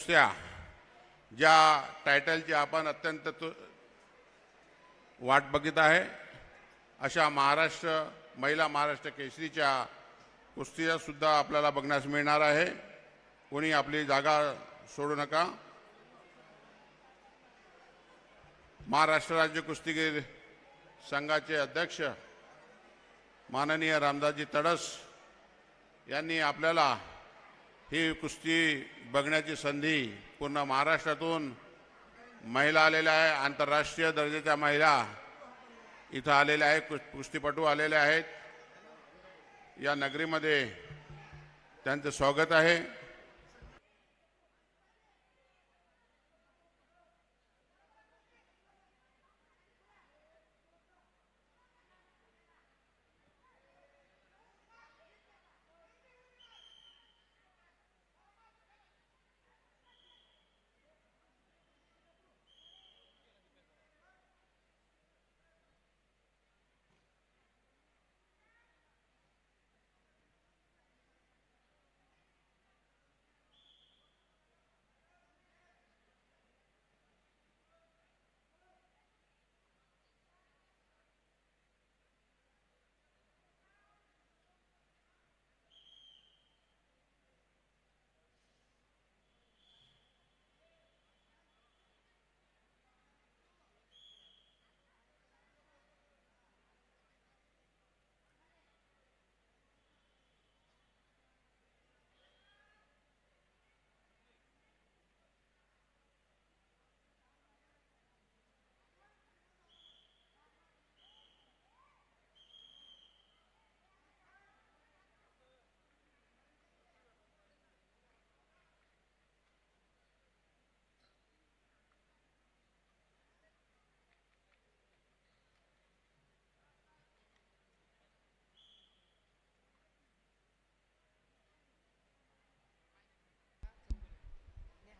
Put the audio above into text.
कुस्त्या ज्या टायटलची आपण अत्यंत तु- वाट बघित आहे अशा महाराष्ट्र महिला महाराष्ट्र केसरीच्या कुस्तीसुद्धा आपल्याला बघण्यास मिळणार आहे. कोणी आपली जागा सोडू नका. महाराष्ट्र राज्य कुस्तीगीर संघाचे अध्यक्ष माननीय रामदासजी तडस यांनी आपल्याला ही कुस्ती बघण्याची संधी पूर्ण महाराष्ट्रातून महिला आलेल्या आहे आंतरराष्ट्रीय दर्जाच्या महिला इथं आलेल्या आहेत कुस- कुस्तीपटू आलेल्या आहेत. या नगरीमध्ये त्यांचं स्वागत आहे.